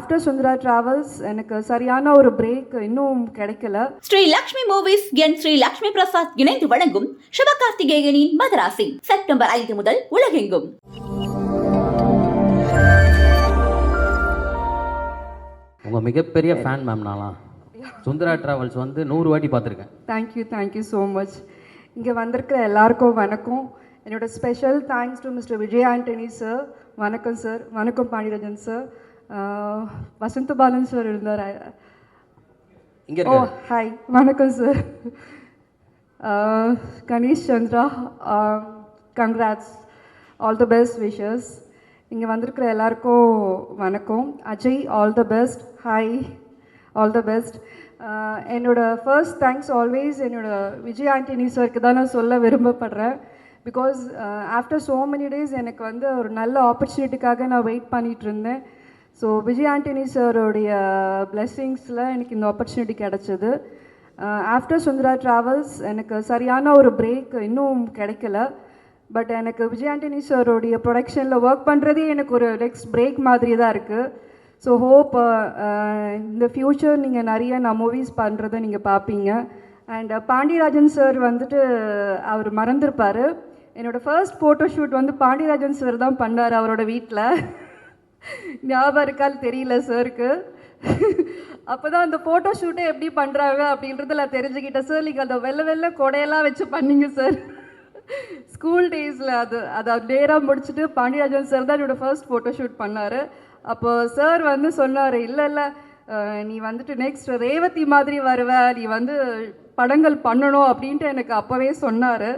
After Sundara travels எனக்கு சரியான ஒரு பிரேக் இன்னும் கிடைக்கல. ஸ்ரீ லக்ஷ்மி மூவிஸ் என் ஸ்ரீ லக்ஷ்மி பிரசாத் இணைந்து வழங்கும் சிவகார்த்திகேயனின் மதராசி செப்டம்பர் ஐந்து முதல் உலகெங்கும். உங்கள் மிகப்பெரிய ஃபேன் மேம் நான்லாம். சுந்தரா டிராவல்ஸ் வந்து நூறு வாட்டி பார்த்துருக்கேன். தேங்க்யூ தேங்க்யூ ஸோ மச் இங்கே வந்திருக்கிற எல்லாருக்கும் வணக்கம். என்னோட special thanks to mister Vijay Antony sir வணக்கம் சார் வணக்கம் பாண்டியராஜன் சார் வசந்த பாலன் சார் இருந்தார். இங்கே ஓ ஹாய் வணக்கம் sir Ganesh Chandra congrats all the best wishes இங்கே வந்திருக்கிற எல்லாருக்கும் வணக்கம். Ajay all the best hi all the best என்னோட ஃபர்ஸ்ட் தேங்க்ஸ் ஆல்வேஸ் என்னோட விஜய் ஆண்டனி சாருக்கு தான் நான் சொல்ல விரும்பப்படுறேன். Because after so many days எனக்கு வந்து ஒரு நல்ல ஆப்பர்ச்சுனிட்டிக்காக நான் வெயிட் பண்ணிட்டு இருந்தேன். ஸோ விஜய் ஆண்டனி சாரோடைய பிளெஸ்ஸிங்ஸில் எனக்கு இந்த ஆப்பர்ச்சுனிட்டி கிடச்சிது. ஆஃப்டர் சுந்தரா ட்ராவல்ஸ் எனக்கு சரியான ஒரு பிரேக் இன்னும் கிடைக்கல. பட் எனக்கு விஜய் ஆண்டனி சாரோடைய ப்ரொடக்ஷனில் ஒர்க் பண்ணுறதே எனக்கு ஒரு நெக்ஸ்ட் பிரேக் மாதிரி தான் இருக்குது ஸோ ஹோப் uh, uh, இந்த ஃப்யூச்சர் நீங்கள் நிறைய நான் மூவிஸ் பண்ணுறதை நீங்கள் பார்ப்பீங்க அண்ட் uh, பாண்டியராஜன் சார் வந்துட்டு அவர் மறந்துருப்பார். என்னோடய ஃபர்ஸ்ட் ஃபோட்டோ ஷூட் வந்து பாண்டியராஜன் சார் தான் பண்ணார் அவரோட வீட்டில் ஞாபகம் இருக்கான்னு தெரியல சாருக்கு அப்போ தான் அந்த ஃபோட்டோ ஷூட்டே எப்படி பண்ணுறாங்க அப்படின்றத நான் தெரிஞ்சுக்கிட்டேன். சார் நீங்கள் அந்த வெள்ளை வெள்ளை கொடையெல்லாம் வச்சு பண்ணிங்க சார் ஸ்கூல் டேஸில் அது அதை நேராக முடிச்சுட்டு பாண்டியராஜன் சார் தான் என்னோட ஃபர்ஸ்ட் ஃபோட்டோ ஷூட் பண்ணார். அப்போ சார் வந்து சொன்னார் இல்லை இல்லை நீ வந்துட்டு நெக்ஸ்ட் ரேவதி மாதிரி வருவ நீ வந்து படங்கள் பண்ணணும் அப்படின்ட்டு எனக்கு அப்போவே சொன்னார்.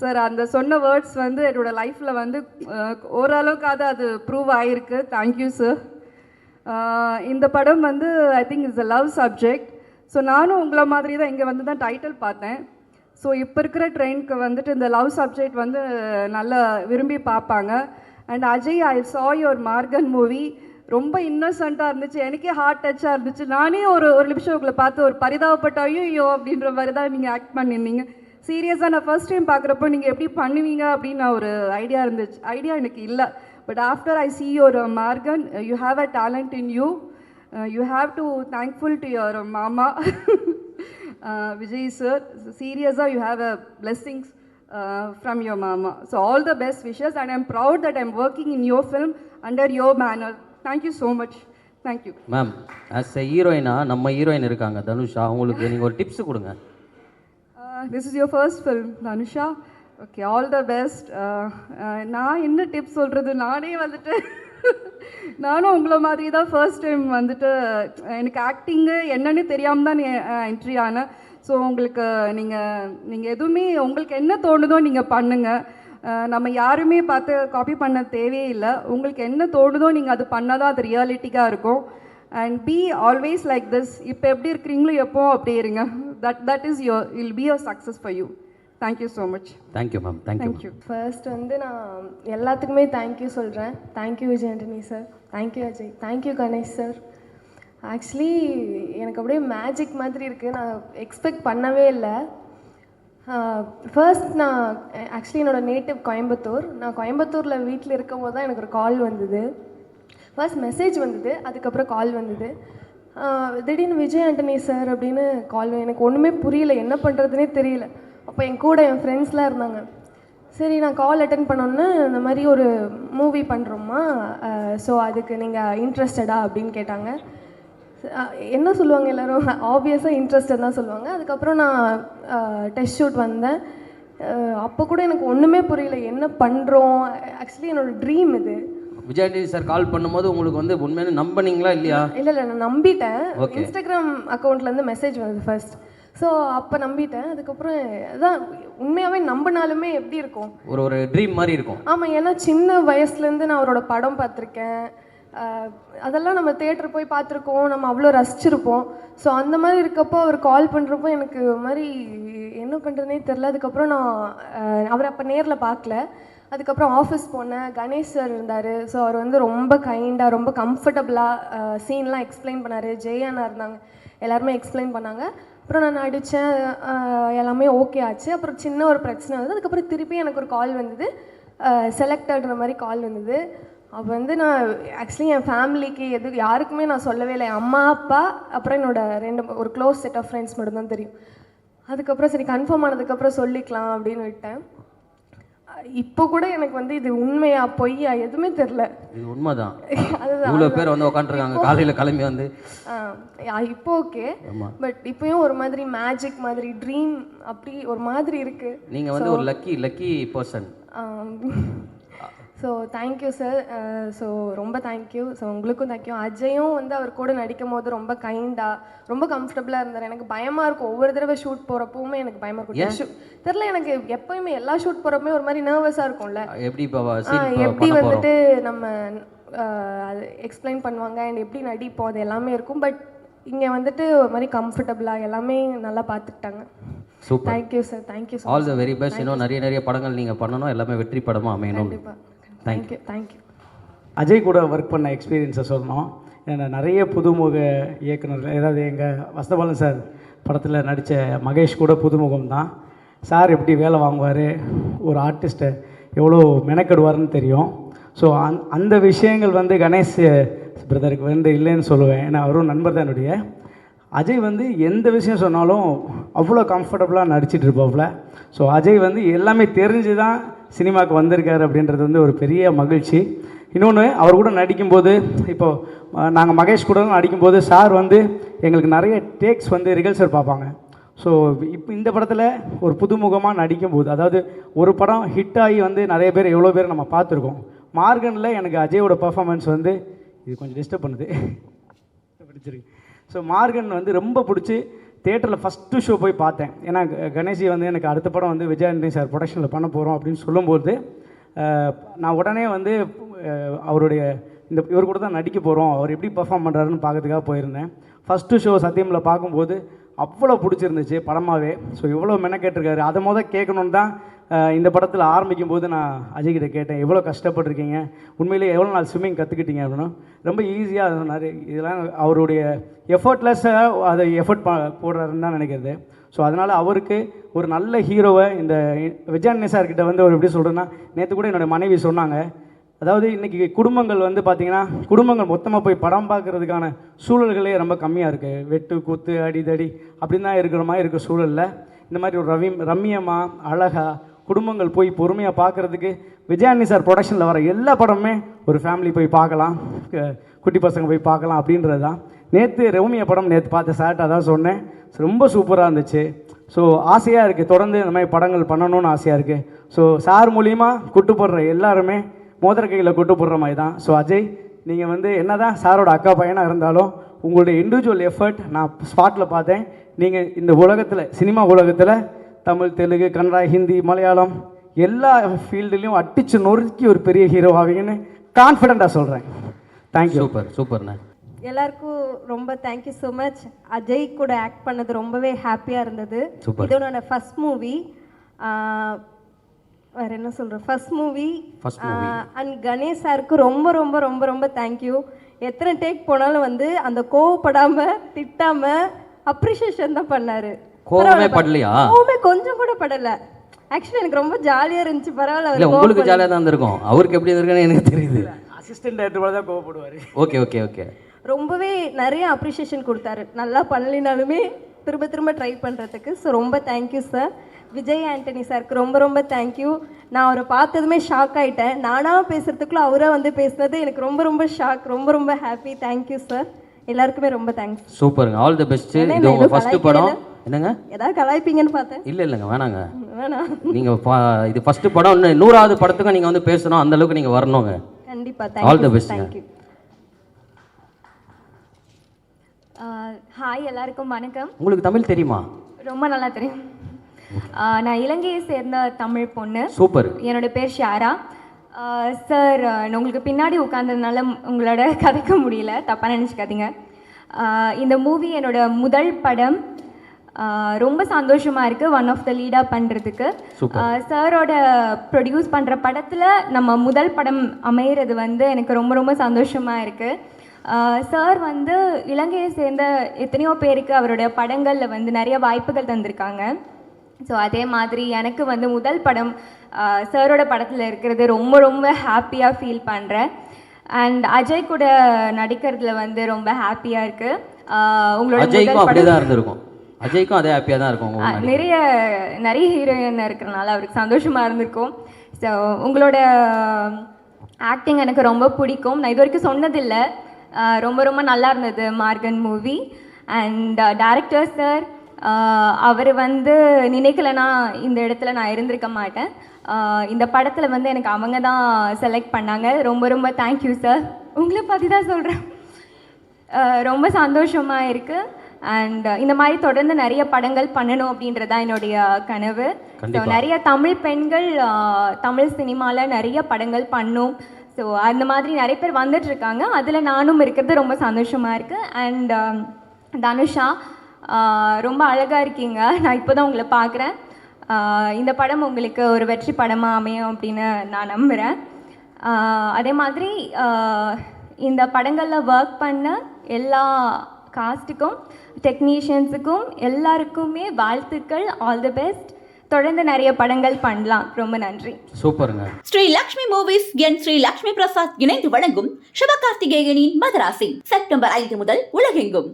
சார் அந்த சொன்ன வேர்ட்ஸ் வந்து என்னோட லைஃப்பில் வந்து ஓரளவுக்காவது அது ப்ரூவ் ஆகிருக்கு தேங்க்யூ சார் இந்த படம் வந்து I think is a love subject so நானும் உங்களை மாதிரி தான் இங்கே வந்து தான் டைட்டில் பார்த்தேன். ஸோ இப்போ இருக்கிற ட்ரெயினுக்கு வந்துட்டு இந்த லவ் சப்ஜெக்ட் வந்து நல்லா விரும்பி பார்ப்பாங்க. அண்ட் அஜய் ஐ சா யுவர் மார்கன் மூவி ரொம்ப இன்னசென்ட்டாக இருந்துச்சு. எனக்கே ஹார்ட் டச்சாக இருந்துச்சு. நானே ஒரு ஒரு நிமிஷம் உங்களை பார்த்து ஒரு பரிதாபப்பட்ட ஐயோ அப்படின்ற மாதிரி தான் நீங்கள் ஆக்ட் பண்ணியிருந்தீங்க. சீரியஸாக நான் ஃபர்ஸ்ட் டைம் பார்க்குறப்போ நீங்கள் எப்படி பண்ணுவீங்க அப்படின்னு நான் ஒரு ஐடியா இருந்துச்சு. ஐடியா எனக்கு இல்லை. But after I see your Maargan you have a talent in you you have to thankful to your மாமா விஜய் சார் சீரியஸாக you have a blessings from your மாமா so all the best wishes and I'm proud that I'm working in your film under your manner thank you so much thank you ma'am as a ஹீரோயினா நம்ம heroine இருக்காங்க தனுஷா. அவங்களுக்கு நீங்கள் ஒரு tips கொடுங்க. This is is first film Dhanusha okay all the best நான் என்ன tips சொல்கிறது நானே வந்துட்டு நானும் உங்களை மாதிரி தான் ஃபர்ஸ்ட் டைம் வந்துட்டு எனக்கு ஆக்டிங்கு என்னன்னு தெரியாமல் தான் என்ட்ரி uh, ஆனேன். ஸோ உங்களுக்கு நீங்கள் நீங்கள் எதுவுமே உங்களுக்கு என்ன தோணுதோ நீங்கள் பண்ணுங்கள் uh, நம்ம யாருமே பார்த்து காப்பி பண்ண தேவையே இல்லை. உங்களுக்கு என்ன தோணுதோ நீங்கள் அது பண்ணால் தான் அது ரியாலிட்டிக்காக இருக்கும். And be always like this இப்போ எப்படி இருக்கிறீங்களோ எப்போ அப்படி இருங்க. That that is your will be your success for you thank you so much thank you ma'am thank you thank you first வந்து நான் எல்லாத்துக்குமே தேங்க்யூ சொல்கிறேன் thank you Vijay Antony sir thank you Ajay thank you Ganesh sir actually எனக்கு அப்படியே magic மாதிரி இருக்குது நான் expect பண்ணவே இல்லை. ஃபர்ஸ்ட் நான் ஆக்சுவலி என்னோடய நேட்டிவ் கோயம்புத்தூர். நான் கோயம்புத்தூரில் வீட்டில் இருக்கும் போது தான் எனக்கு ஒரு கால் வந்தது. ஃபர்ஸ்ட் மெசேஜ் வந்தது. அதுக்கப்புறம் கால் வந்தது. திடீர்னு விஜய் ஆண்டனி சார் அப்படின்னு கால் எனக்கு ஒன்றுமே புரியல. என்ன பண்ணுறதுனே தெரியல. அப்போ என் கூட என் ஃப்ரெண்ட்ஸ்லாம் இருந்தாங்க. சரி நான் கால் அட்டன் பண்ணோன்னே இந்த மாதிரி ஒரு மூவி பண்ணுறோம்மா ஸோ அதுக்கு நீங்கள் இன்ட்ரெஸ்டடா அப்படின்னு கேட்டாங்க. என்ன சொல்லுவாங்க எல்லோரும்? ஆப்வியஸாக இன்ட்ரெஸ்டட் தான் சொல்லுவாங்க. அதுக்கப்புறம் நான் டெஸ்ட் ஷூட் வந்தேன். அப்போ கூட எனக்கு ஒன்றுமே புரியல. என்ன பண்ணுறோம் ஆக்சுவலி என்னோட ட்ரீம் இது. விஜயாண்டி சார் கால் பண்ணும்போது உங்களுக்கு வந்து உண்மையான நம்பினீங்களா இல்லையா? இல்லை இல்லை நான் நம்பிட்டேன். இன்ஸ்டாகிராம் அக்கௌண்ட்லேருந்து மெசேஜ் வந்தது ஃபர்ஸ்ட் ஸோ அப்போ நம்பிட்டேன். அதுக்கப்புறம் அதான் உண்மையாகவே நம்பினாலுமே எப்படி இருக்கும்? ஒரு ஒரு ட்ரீம் மாதிரி இருக்கும். ஆமாம் ஏன்னா சின்ன வயசுலேருந்து நான் அவரோட படம் பார்த்துருக்கேன். அதெல்லாம் நம்ம தேட்டர் போய் பார்த்துருக்கோம் நம்ம அவ்வளோ ரசிச்சிருப்போம். ஸோ அந்த மாதிரி இருக்கப்போ அவர் கால் பண்ணுறப்போ எனக்கு மாதிரி என்ன பண்ணுறதுனே தெரில அதுக்கப்புறம் நான் அவர் அவரை அப்போ நேரில் பார்க்கல. அதுக்கப்புறம் ஆஃபீஸ் போனேன். கணேஷ் சார் இருந்தார். ஸோ அவர் வந்து ரொம்ப கைண்டாக ரொம்ப கம்ஃபர்டபுளாக சீன்லாம் எக்ஸ்பிளைன் பண்ணார். ஜெயானா இருந்தாங்க. எல்லாருமே எக்ஸ்பிளைன் பண்ணாங்க. அப்புறம் நான் நடித்தேன் எல்லாமே ஓகே ஆச்சு. அப்புறம் சின்ன ஒரு பிரச்சனை வந்து அதுக்கப்புறம் திருப்பி எனக்கு ஒரு கால் வந்தது. செலக்டட்ற மாதிரி கால் வந்தது. அப்போ வந்து நான் ஆக்சுவலி என் ஃபேமிலிக்கு எது யாருக்குமே நான் சொல்லவே இல்லை. அம்மா அப்பா அப்புறம் என்னோட ரெண்டு ஒரு க்ளோஸ் செட் ஆஃப் ஃப்ரெண்ட்ஸ் மட்டும்தான் தெரியும். அதுக்கப்புறம் சரி கன்ஃபார்ம் ஆனதுக்கப்புறம் சொல்லிக்கலாம் அப்படின்னு விட்டேன். இப்போ கூட எனக்கு வந்து இது உண்மையா பொய்யா எதுவுமே தெரில. இது உண்மைதான். அதுதான். இவ்வளோ பேர் வந்து உட்காந்துருக்காங்க காலையில் கிளம்பி வந்து. இப்போ ஓகே. பட் இப்பயும் ஒரு மாதிரி மேஜிக் மாதிரி ட்ரீம் அப்படி ஒரு மாதிரி இருக்கு. நீங்கள் வந்து ஒரு lucky lucky person so thank you sir so ரொம்ப தேங்க்யூ ஸோ உங்களுக்கும் தேங்க்யூ அஜயும் வந்து அவர் கூட நடிக்கும் போது ரொம்ப கைண்டாக ரொம்ப கம்ஃபர்டபுளாக இருந்தார். எனக்கு பயமாக இருக்கும். ஒவ்வொரு தடவை ஷூட் போகிறப்பவுமே எனக்கு பயமாக இருக்கும். ஷூ தெரில எனக்கு எப்போயுமே எல்லா ஷூட் போகிறப்பமே ஒரு மாதிரி நர்வஸாக இருக்கும்ல. எப்படி எப்படி வந்துட்டு நம்ம அது எக்ஸ்பிளைன் பண்ணுவாங்க அண்ட் எப்படி நடிப்போம் அது எல்லாமே இருக்கும். பட் இங்கே வந்துட்டு ஒரு மாதிரி கம்ஃபர்டபுளாக எல்லாமே நல்லா பார்த்துக்கிட்டாங்க super thank you sir thank you all the very best இன்னும் நிறைய நிறைய படங்கள் நீங்கள் பண்ணணும். எல்லாமே வெற்றி படமாக அமையணும் கண்டிப்பாக தேங்க்யூ தேங்க்யூ அஜய் கூட ஒர்க் பண்ண எக்ஸ்பீரியன்ஸை சொல்லணும். ஏன்னா நிறைய புதுமுக இயக்குனர்கள் ஏதாவது எங்கள் வசதபாலன் சார் படத்தில் நடித்த மகேஷ் கூட புதுமுகம் தான். சார் எப்படி வேலை வாங்குவார் ஒரு ஆர்டிஸ்ட்டை எவ்வளோ மெனக்கெடுவார்னு தெரியும். ஸோ அந் அந்த விஷயங்கள் வந்து கணேஷ் பிரதருக்கு வந்து இல்லைன்னு சொல்லுவேன். ஏன்னா அவரும் நண்பர் தான் என்னுடைய. அஜய் வந்து எந்த விஷயம் சொன்னாலும் அவ்வளோ கம்ஃபர்டபுளாக நடிச்சிட்டு இருப்பாப்புல ஸோ அஜய் வந்து எல்லாமே தெரிஞ்சு தான் சினிமாவுக்கு வந்திருக்காரு அப்படின்றது வந்து ஒரு பெரிய மகிழ்ச்சி. இன்னொன்று அவர் கூட நடிக்கும்போது இப்போது நாங்கள் மகேஷ் கூட நடிக்கும்போது சார் வந்து எங்களுக்கு நிறைய டேக்ஸ் வந்து ரிகல்சர் பார்ப்பாங்க. ஸோ இப்போ இந்த படத்தில் ஒரு புதுமுகமாக நடிக்கும்போது அதாவது ஒரு படம் ஹிட் ஆகி வந்து நிறைய பேர் எவ்வளோ பேர் நம்ம பார்த்துருக்கோம். மார்கனில் எனக்கு அஜயோட பர்ஃபாமன்ஸ் வந்து இது கொஞ்சம் டிஸ்டர்ப் பண்ணுது. பிடிச்சிருக்கு. ஸோ மார்கன் வந்து ரொம்ப பிடிச்சி தேட்டரில் ஃபஸ்ட்டு ஷோ போய் பார்த்தேன். ஏன்னா கணேஷி வந்து எனக்கு அடுத்த படம் வந்து விஜயானந்தி சார் ப்ரொடக்ஷனில் பண்ண போகிறோம் அப்படின்னு சொல்லும்போது நான் உடனே வந்து அவருடைய இந்த இவர் கூட தான் நடிக்க போகிறோம் அவர் எப்படி பர்ஃபார்ம் பண்ணுறாருன்னு பார்க்கறதுக்காக போயிருந்தேன். ஃபஸ்ட்டு ஷோ சத்தியமில் பார்க்கும்போது அவ்வளோ பிடிச்சிருந்துச்சு படமாகவே ஸோ இவ்வளோ மெனக்கேட்டிருக்காரு. அதை மொதல் கேட்கணுன்னு தான் இந்த படத்தில் ஆரம்பிக்கும் போது நான் அஜய் கிட்ட கேட்டேன் எவ்வளோ கஷ்டப்பட்டிருக்கீங்க? உண்மையிலேயே எவ்வளோ நாள் ஸ்விம்மிங் கற்றுக்கிட்டீங்க அப்படின்னா. ரொம்ப ஈஸியாக சொன்னார். இதெல்லாம் அவருடைய எஃபர்ட்லெஸ்ஸாக அதை எஃபர்ட் போடுறாருன்னு தான் நினைக்கிறது. ஸோ அதனால் அவருக்கு ஒரு நல்ல ஹீரோவை இந்த விஜயானி சார் கிட்ட வந்து அவர் எப்படி சொல்கிறேன்னா நேற்று கூட என்னுடைய மனைவி சொன்னாங்க. அதாவது இன்றைக்கி குடும்பங்கள் வந்து பார்த்திங்கன்னா குடும்பங்கள் மொத்தமாக போய் படம் பார்க்கறதுக்கான சூழல்களே ரொம்ப கம்மியாக இருக்குது வெட்டு குத்து அடிதடி அப்படின்னு தான் இருக்கிற மாதிரி இருக்க சூழலில். இந்த மாதிரி ஒரு ரவி ரம்மியமாக அழகாக குடும்பங்கள் போய் பொறுமையாக பார்க்குறதுக்கு விஜயானி சார் ப்ரொடக்ஷனில் வர எல்லா படமுமே ஒரு ஃபேமிலி போய் பார்க்கலாம் குட்டி பசங்க போய் பார்க்கலாம் அப்படின்றது தான் நேற்று ரவுமியா படம் நேற்று பார்த்த சார்ட்டாக தான் சொன்னேன். ரொம்ப சூப்பராக இருந்துச்சு. ஸோ ஆசையாக இருக்குது தொடர்ந்து இந்த மாதிரி படங்கள் பண்ணணும்னு ஆசையாக இருக்குது ஸோ சார் மூலிமா குட்டு போடுற எல்லாருமே மோதிர கையில் குட்டு போடுற மாதிரி தான். ஸோ அஜய் நீங்கள் வந்து என்ன தான் சாரோட அக்கா பையனாக இருந்தாலும் உங்களுடைய இண்டிவிஜுவல் எஃபர்ட் நான் ஸ்பாட்டில் பார்த்தேன். நீங்கள் இந்த உலகத்தில் சினிமா உலகத்தில் தமிழ் தெலுங்கு கன்னடா ஹிந்தி மலையாளம் எல்லா ஃபீல்டுலேயும் அடிச்சு நொறுக்கி ஒரு பெரிய ஹீரோ ஆவீங்கன்னு கான்ஃபிடெண்ட்டாக சொல்கிறேன் தேங்க்யூ சூப்பர் சூப்பர்ண்ணே. எல்லாருக்கும் ரொம்ப தேங்க்யூ ஸோ மச் அஜய் கூட ஆக்ட் பண்ணது ரொம்பவே ஹாப்பியாக இருந்தது. Super. இது என்னோட ஃபர்ஸ்ட் மூவி வேற என்ன சொல்கிறேன் first movie First movie. And Ganesh சாருக்கு ரொம்ப ரொம்ப ரொம்ப ரொம்ப தேங்க்யூ எத்தனை டேக் போனாலும் வந்து அந்த கோவப்படாம திட்டாம அப்ரிஷியேஷன் தான் பண்ணாரு. கோவமே படலையா? கோவமே கொஞ்சம் கூட படல. ஆக்சுவலி எனக்கு ரொம்ப ஜாலியாக இருந்துச்சு பரவாயில்ல இல்லை உங்களுக்கு. ஜாலியாக தான் இருந்திருக்கும். அவருக்கு எப்படி இருந்திருக்குன்னு எனக்கு தெரியுது. அசிஸ்டன்ட் டேரக்டர் போல தான் கோவப்படுவார். ஓகே ஓகே ஓகே ரொம்பவே நிறைய அப்ரிஷியேஷன் கொடுத்தாரு. நல்லா பண்ணலினாலுமே திரும்ப திரும்ப ட்ரை பண்ணுறதுக்கு ஸோ ரொம்ப தேங்க்யூ சார் விஜய் ஆண்டனி சாருக்கு ரொம்ப ரொம்ப தேங்க்யூ நான் அவரை பார்த்ததுமே ஷாக் ஆயிட்டேன். நானாக பேசுறதுக்குள்ள அவராக வந்து பேசுனது எனக்கு ரொம்ப ரொம்ப ஷாக் ரொம்ப ரொம்ப ஹாப்பி தேங்க்யூ சார் எல்லாருக்குமே ரொம்ப தேங்க்ஸ் சூப்பருங்க ஆல் தி பெஸ்ட் என்ன இது உங்கள் ஃபஸ்ட்டு படம்? என்னங்க? ஏதாவது கலாய்ப்பீங்கன்னு பார்த்தேன். இல்லை இல்லைங்க வேணாங்க. வேணாம் நீங்கள் இது ஃபஸ்ட்டு படம் இன்னும் நூறாவது படத்துக்கும் நீங்கள் வந்து பேசணும் அந்த அளவுக்கு நீங்கள் வரணுங்க. கண்டிப்பாக தேங்க்யூ best, தேங்க்யூ ஹாய் எல்லாருக்கும் வணக்கம். உங்களுக்கு தமிழ் தெரியுமா? ரொம்ப நல்லா தெரியும். நான் இலங்கையை சேர்ந்த தமிழ் பொண்ணு. சூப்பர். என்னோட பேர் ஷாரா சார் நான் உங்களுக்கு பின்னாடி உட்காந்ததுனால உங்களோட கதைக்க முடியல தப்பாக நினச்சிக்காதீங்க. இந்த மூவி என்னோட முதல் படம் ரொம்ப சந்தோஷமாக இருக்குது ஒன் ஆஃப் த லீடாக பண்ணுறதுக்கு சாரோட ப்ரொடியூஸ் பண்ணுற படத்தில் நம்ம முதல் படம் அமையிறது வந்து எனக்கு ரொம்ப ரொம்ப சந்தோஷமாக இருக்குது சார் வந்து இலங்கையை சேர்ந்த எத்தனையோ பேருக்கு அவருடைய படங்களில் வந்து நிறைய வாய்ப்புகள் தந்திருக்காங்க. ஸோ அதே மாதிரி எனக்கு வந்து முதல் படம் சாரோட படத்தில் இருக்கிறது ரொம்ப ரொம்ப ஹாப்பியாக ஃபீல் பண்ணுறேன் அண்ட் அஜய் கூட நடிக்கிறதுல வந்து ரொம்ப ஹாப்பியாக இருக்குது உங்களோட முதல் படம் அஜய்க்கும் அதே ஹாப்பியாக தான் இருக்கும். நிறைய நிறைய ஹீரோயின் இருக்கிறனால அவருக்கு சந்தோஷமாக இருந்திருக்கும். ஸோ உங்களோட ஆக்டிங் எனக்கு ரொம்ப பிடிக்கும். நான் இது வரைக்கும் சொன்னதில்லை ரொம்ப ரொம்ப நல்லா இருந்தது Maargan movie and director sir அவர் வந்து நினைக்கலைன்னா இந்த இடத்துல நான் இருந்திருக்க மாட்டேன். இந்த படத்தில் வந்து எனக்கு அவங்க தான் செலக்ட் பண்ணாங்க. ரொம்ப ரொம்ப தேங்க்யூ சார் உங்களை பற்றி தான் சொல்கிறேன் ரொம்ப சந்தோஷமாக இருக்குது அண்ட் இந்த மாதிரி தொடர்ந்து நிறைய படங்கள் பண்ணணும் அப்படின்றது தான் என்னுடைய கனவு. ஸோ. நிறைய தமிழ் பெண்கள் தமிழ் சினிமாவில் நிறைய படங்கள் பண்ணும். ஸோ அந்த மாதிரி நிறைய பேர் வந்துட்டு இருக்காங்க அதில் நானும் இருக்கிறது ரொம்ப சந்தோஷமாக இருக்குது அண்ட் தனுஷா அஹ், ரொம்ப அழகாக இருக்கீங்க. நான் இப்போ தான் உங்களை பார்க்குறேன் இந்த படம் உங்களுக்கு ஒரு வெற்றி படமாக அமையும் அப்படின்னு நான் நம்புகிறேன் அதே மாதிரி இந்த படங்களில் ஒர்க் பண்ண எல்லா காஸ்ட்டுக்கும் டெக்னீஷியன்ஸுக்கும் எல்லாருக்குமே வாழ்த்துக்கள். ஆல் தி பெஸ்ட் தொடர்ந்து நிறைய படங்கள் பண்ணலாம். ரொம்ப நன்றி. சூப்பருங்க. ஸ்ரீ லக்ஷ்மி மூவிஸ் என் ஸ்ரீ லக்ஷ்மி பிரசாத் இணைந்து வழங்கும் சிவகார்த்திகேயனின் மதராசி செப்டம்பர் ஐந்து முதல் உலகெங்கும்.